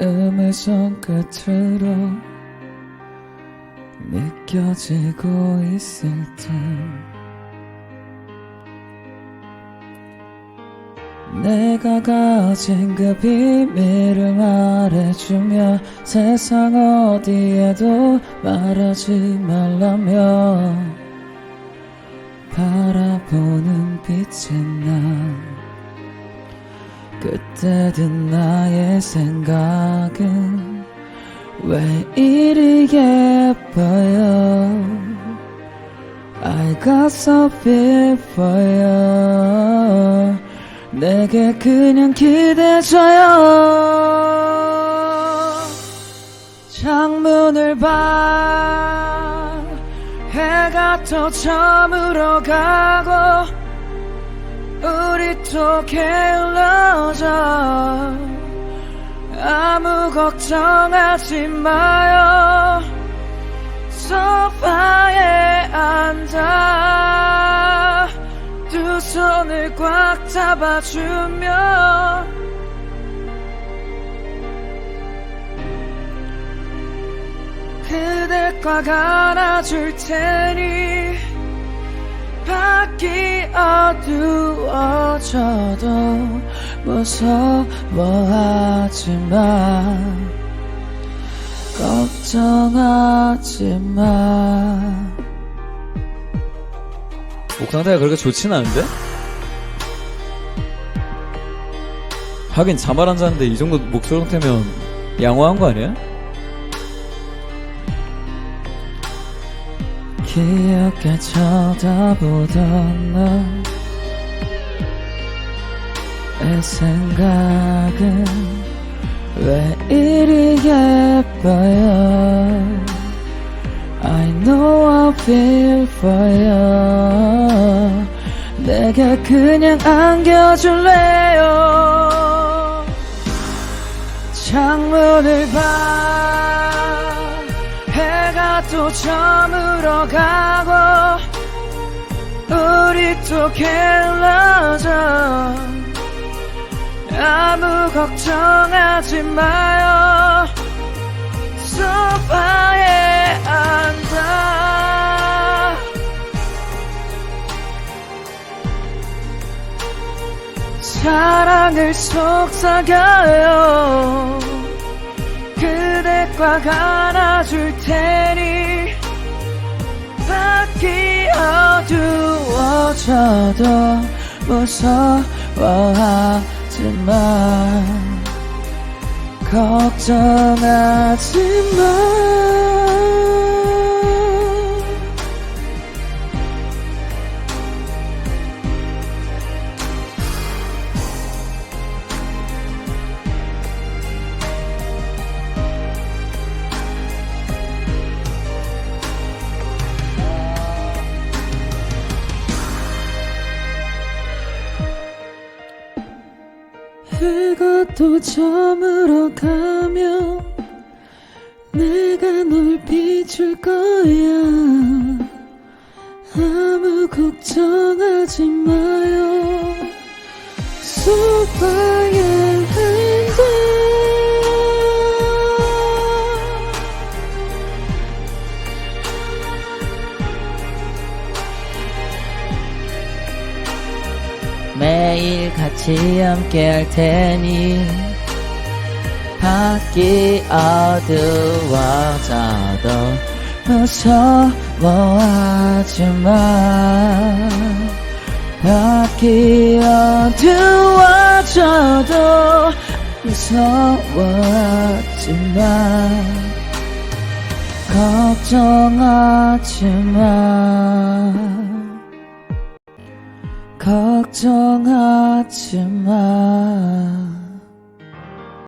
음을 손끝으로 느껴지고 있을 듯 내가 가진 그 비밀을 말해주며 세상 어디에도 말하지 말라며 바라보는 빛은 난 그때 든 나의 생각은 왜 이리 예뻐요? I got so feel for you. 내게 그냥 기대줘요. 창문을 봐. 해가 또 저물어 가고 우리 또 게을러져. 아무 걱정하지 마요. 소파에 앉아. 두 손을 꽉 잡아주며. 그댈 꽉 안아줄 테니 밖이 어두워져도 무서워하지 마 걱정하지 마 목 상태가 그렇게 좋진 않은데? 하긴 안 잤는데 이 정도 목소리 상태면 양호한 거 아니야? 기억에 쳐다보던 너의 생각은 왜 이리 예뻐요? I know I feel for you. 내게 그냥 안겨줄래요? 창문을 봐 또 저물어 가고 우리 또 게을러져. 아무 걱정하지 마요. 소파에 앉아. 사랑을 속삭여요. 그대 꽉 안아줄 테니 어두워져도 무서워하지 마 걱정하지 마 해가 또 저물어 가면 내가 널 비출 거야. 아무 걱정하지 마요. 소파 매일 같이 함께 할 테니. 밖이 어두워져도 무서워하지 마. 밖이 어두워져도 무서워하지 마. 걱정하지 마 걱정하지 마